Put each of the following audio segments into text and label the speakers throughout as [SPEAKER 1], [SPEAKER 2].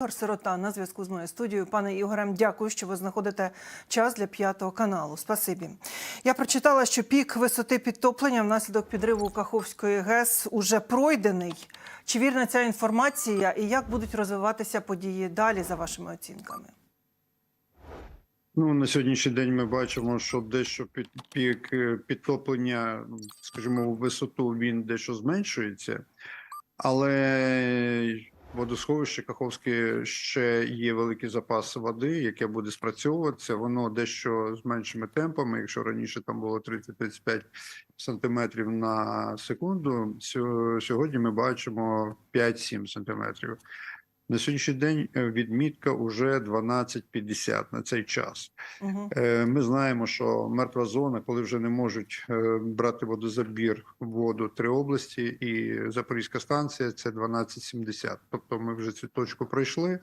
[SPEAKER 1] Ігор Сирота на зв'язку з моєю студією. Пане Ігорем, дякую, що ви знаходите час для п'ятого каналу. Спасибі. Я прочитала, що пік висоти підтоплення внаслідок підриву Каховської ГЕС уже пройдений. Чи вірна ця інформація і як будуть розвиватися події далі за вашими оцінками?
[SPEAKER 2] Ну на сьогоднішній день ми бачимо, що дещо під пік е, підтоплення, скажімо, у висоту він дещо зменшується, але водосховище Каховське ще є великий запас води, яке буде спрацьовуватися. Воно дещо з меншими темпами. Якщо раніше там було 30-35 сантиметрів на секунду, сьо- сьогодні ми бачимо 5-7 сантиметрів. На сьогоднішній день е, відмітка вже 12.50 на цей час.
[SPEAKER 1] Угу.
[SPEAKER 2] Ми знаємо, що мертва зона, коли вже не можуть е, брати водозабір воду три області, і Запорізька станція це 12.70. Тобто ми вже цю точку пройшли.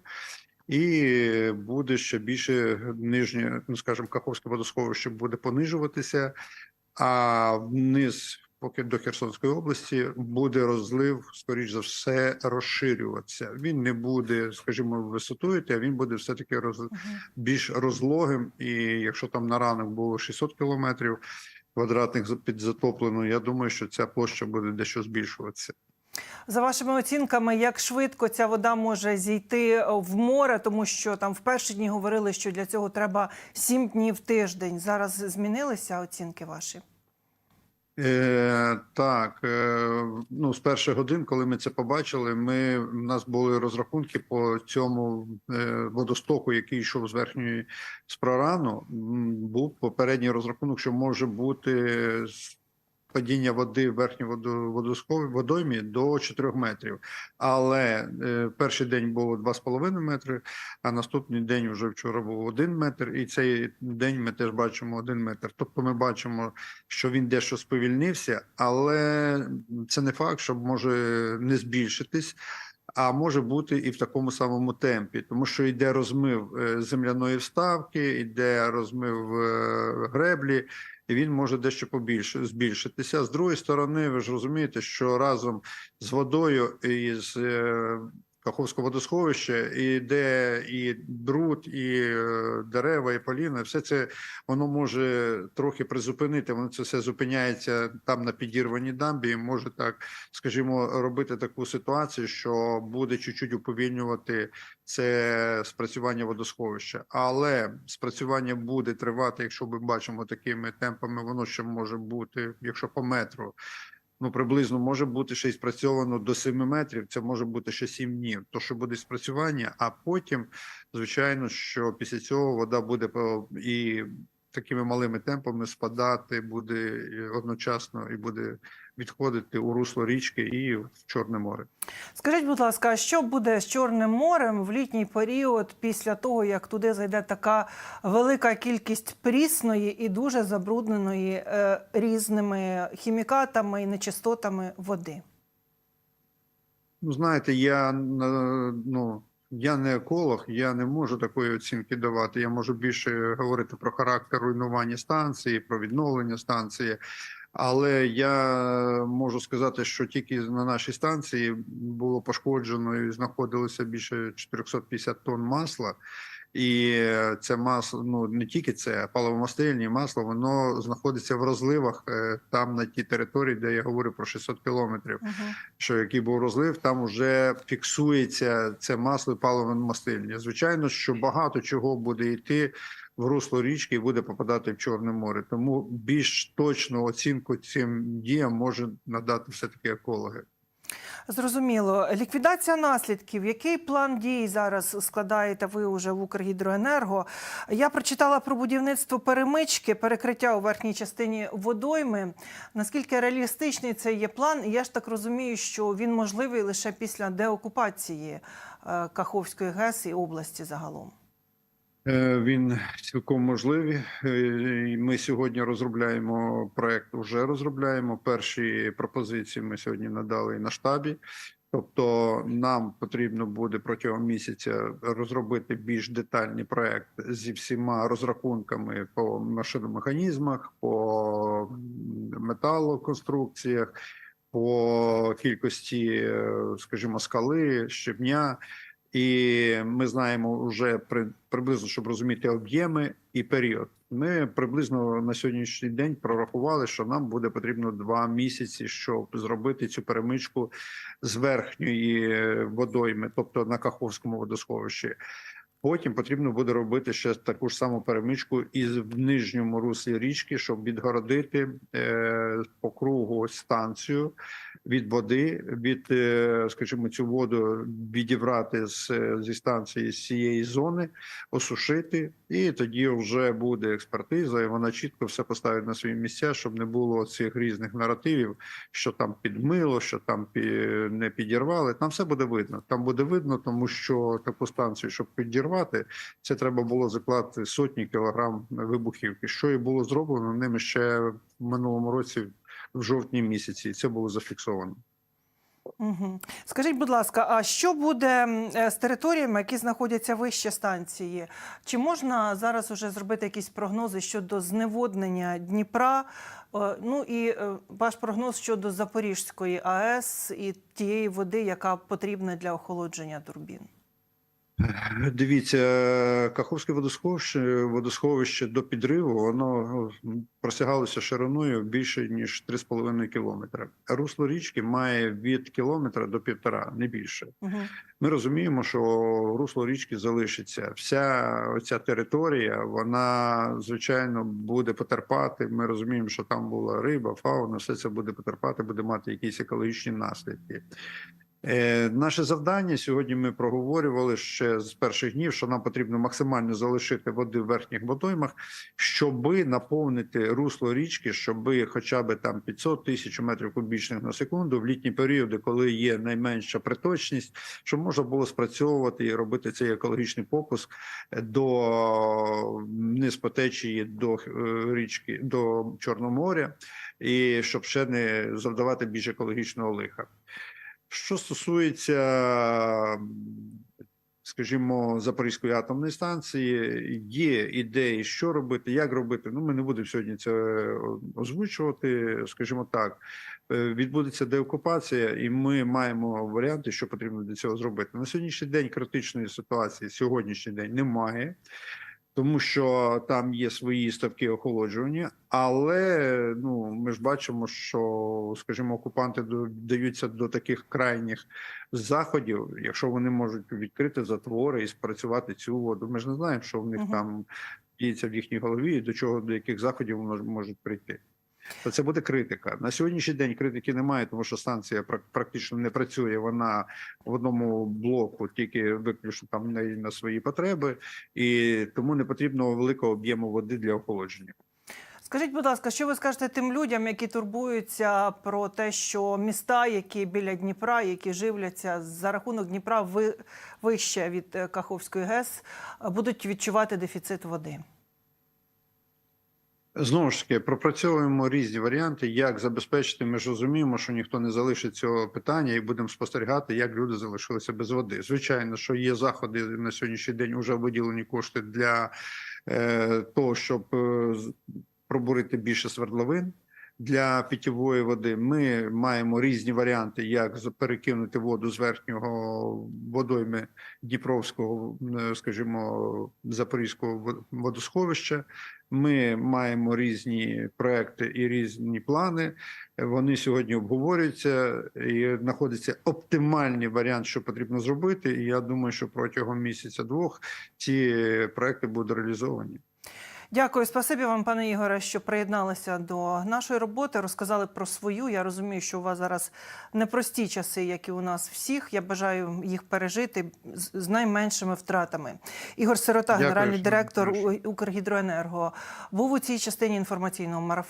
[SPEAKER 2] І буде ще більше нижнє, ну скажімо, Каховське водосховище буде понижуватися, а вниз, поки до Херсонської області, буде розлив, скоріш за все, розширюватися. Він не буде, скажімо, висотою, а він буде все таки роз більш розлогим. І якщо там на ранок було 600 кілометрів квадратних під затоплено, я думаю, що ця площа буде дещо збільшуватися.
[SPEAKER 1] За вашими оцінками, як швидко ця вода може зійти е, в море, тому що там в перші дні говорили, що для цього треба сім днів тиждень. Зараз змінилися оцінки ваші?
[SPEAKER 2] Е, так, е, ну з перших годин, коли ми це побачили, ми в нас були розрахунки по цьому е, водостоку, який йшов з верхньої з прорану. Був попередній розрахунок, що може бути падіння води в верхній воду- водосхові водоймі до 4 метрів. Але е, перший день було 2,5 метри, а наступний день вже вчора був 1 метр, і цей день ми теж бачимо 1 метр. Тобто ми бачимо що він дещо сповільнився, але це не факт, що може не збільшитись, а може бути і в такому самому темпі, тому що йде розмив е, земляної вставки, йде розмив е, греблі. І він може дещо побільше збільшитися. З другої сторони, ви ж розумієте, що разом з водою і з е, Каховського водосховища йде і бруд, і е, дерева, і поліна. Все це воно може трохи призупинити. Воно це все зупиняється там на підірваній дамбі, і може так, скажімо, робити таку ситуацію, що буде чуть-чуть уповільнювати це спрацювання водосховища. Але спрацювання буде тривати, якщо ми бачимо такими темпами, воно ще може бути, якщо по метру. Ну, приблизно може бути ще й спрацьовано до 7 метрів. Це може бути ще 7 днів. То що буде спрацювання, а потім, звичайно, що після цього вода буде і такими малими темпами спадати буде одночасно і буде відходити у русло річки і в Чорне море.
[SPEAKER 1] Скажіть, будь ласка, що буде з Чорним морем в літній період після того, як туди зайде така велика кількість прісної і дуже забрудненої е, різними хімікатами і нечистотами води?
[SPEAKER 2] Ну, знаєте, я е, ну. Я не еколог, я не можу такої оцінки давати. Я можу більше говорити про характер руйнування станції, про відновлення станції. Але я можу сказати, що тільки на нашій станції було пошкоджено і знаходилося більше 450 тонн масла. І це масло, ну не тільки це, паливомастильні масло, воно знаходиться в розливах е, там на тій території, де я говорю про 600 кілометрів
[SPEAKER 1] Угу.
[SPEAKER 2] що який був розлив, там вже фіксується це масло і паливно-мастильні. Звичайно, що багато чого буде йти в русло річки і буде попадати в Чорне море. Тому більш точну оцінку цим діям може надати все таки екологи.
[SPEAKER 1] Зрозуміло. Ліквідація наслідків. Який план дій зараз складаєте ви уже в Укргідроенерго? Я прочитала про будівництво перемички, перекриття у верхній частині водойми. Наскільки реалістичний це є план? Я ж так розумію, що він можливий лише після деокупації е, Каховської ГЕС і області загалом.
[SPEAKER 2] Е, Він цілком можливий. Е, Ми сьогодні розробляємо проект. Вже розробляємо перші пропозиції. Ми сьогодні надали на штабі. Тобто, нам потрібно буде протягом місяця розробити більш детальний проект зі всіма розрахунками по машиномеханізмах, по металоконструкціях, по кількості, е, скажімо, скали, щебня. І ми знаємо вже при, приблизно, щоб розуміти об'єми і період. Ми приблизно на сьогоднішній день прорахували, що нам буде потрібно два місяці, щоб зробити цю перемичку з верхньої водойми, тобто на Каховському водосховищі. Потім потрібно буде робити ще таку ж саму перемичку і в нижньому руслі річки, щоб відгородити е, по кругу станцію від води, від, е, скажімо, цю воду відібрати з, зі станції з цієї зони, осушити, і тоді вже буде експертиза, і вона чітко все поставить на свої місця, щоб не було цих різних наративів, що там підмило, що там не підірвали. Там все буде видно. Там буде видно, тому що таку станцію, щоб підірвати, це треба було закласти сотні кілограм вибухівки. Що і було зроблено ними ще в минулому році, в жовтні місяці, і це було зафіксовано.
[SPEAKER 1] Угу. Скажіть, будь ласка, а що буде е, з територіями, які знаходяться вище станції? Чи можна зараз уже зробити якісь прогнози щодо зневоднення Дніпра? Е, Ну і е, ваш прогноз щодо Запорізької АЕС і тієї води, яка потрібна для охолодження турбін?
[SPEAKER 2] Дивіться, Каховське водосховище, водосховище до підриву, воно ну, просягалося шириною більше ніж 3,5 кілометра. Русло річки має від кілометра до півтора, не більше.
[SPEAKER 1] Угу.
[SPEAKER 2] Ми розуміємо, що русло річки залишиться. Вся ця територія, вона звичайно буде потерпати. Ми розуміємо, що там була риба, фауна, все це буде потерпати, буде мати якісь екологічні наслідки. Е, наше завдання сьогодні ми проговорювали ще з перших днів, що нам потрібно максимально залишити води в верхніх водоймах, щоби наповнити русло річки, щоби хоча б там 500 тисяч метрів кубічних на секунду в літні періоди, коли є найменша приточність, щоб можна було спрацьовувати і робити цей екологічний попуск до низ по течії до е, річки до Чорного моря, і щоб ще не завдавати більш екологічного лиха. Що стосується, скажімо, Запорізької атомної станції, є ідеї, що робити, як робити. Ну, ми не будемо сьогодні це озвучувати. Скажімо так, Е, відбудеться деокупація, і ми маємо варіанти, що потрібно для цього зробити. На сьогоднішній день критичної ситуації сьогоднішній день немає. Тому що там є свої ставки охолоджування, але ну ми ж бачимо, що скажімо, окупанти додаються до таких крайніх заходів, якщо вони можуть відкрити затвори і спрацювати цю воду. Ми ж не знаємо, що в них
[SPEAKER 1] Мгм.
[SPEAKER 2] там діється в їхній голові, і до чого до яких заходів вони можуть прийти. То це буде критика. На сьогоднішній день критики немає, тому що станція прак- практично не працює. Вона в одному блоку, тільки виключно там на, свої потреби, і тому не потрібно великого об'єму води для охолодження.
[SPEAKER 1] Скажіть, будь ласка, що ви скажете тим людям, які турбуються про те, що міста, які біля Дніпра, які живляться за рахунок Дніпра ви- вище від е, Каховської ГЕС, будуть відчувати дефіцит води?
[SPEAKER 2] Знову ж таки, пропрацьовуємо різні варіанти, як забезпечити. Ми ж розуміємо, що ніхто не залишить цього питання, і будемо спостерігати, як люди залишилися без води. Звичайно, що є заходи на сьогоднішній день. Вже виділені кошти для е, того, щоб е, пробурити більше свердловин. Для питьової води ми маємо різні варіанти, як перекинути воду з верхнього водойми Дніпровського, е, скажімо, Запорізького водосховища. Ми маємо різні проекти і різні плани. Вони сьогодні обговорюються і знаходиться оптимальний варіант, що потрібно зробити. І я думаю, що протягом місяця-двох ці проекти будуть реалізовані.
[SPEAKER 1] Дякую, спасибі вам, пане Ігоре, що приєдналися до нашої роботи. Розказали про свою. Я розумію, що у вас зараз непрості часи, як і у нас всіх. Я бажаю їх пережити з найменшими втратами. Ігор Сирота,
[SPEAKER 2] Дякую,
[SPEAKER 1] генеральний
[SPEAKER 2] що
[SPEAKER 1] директор. Укргідроенерго, був у цій частині інформаційного марафону.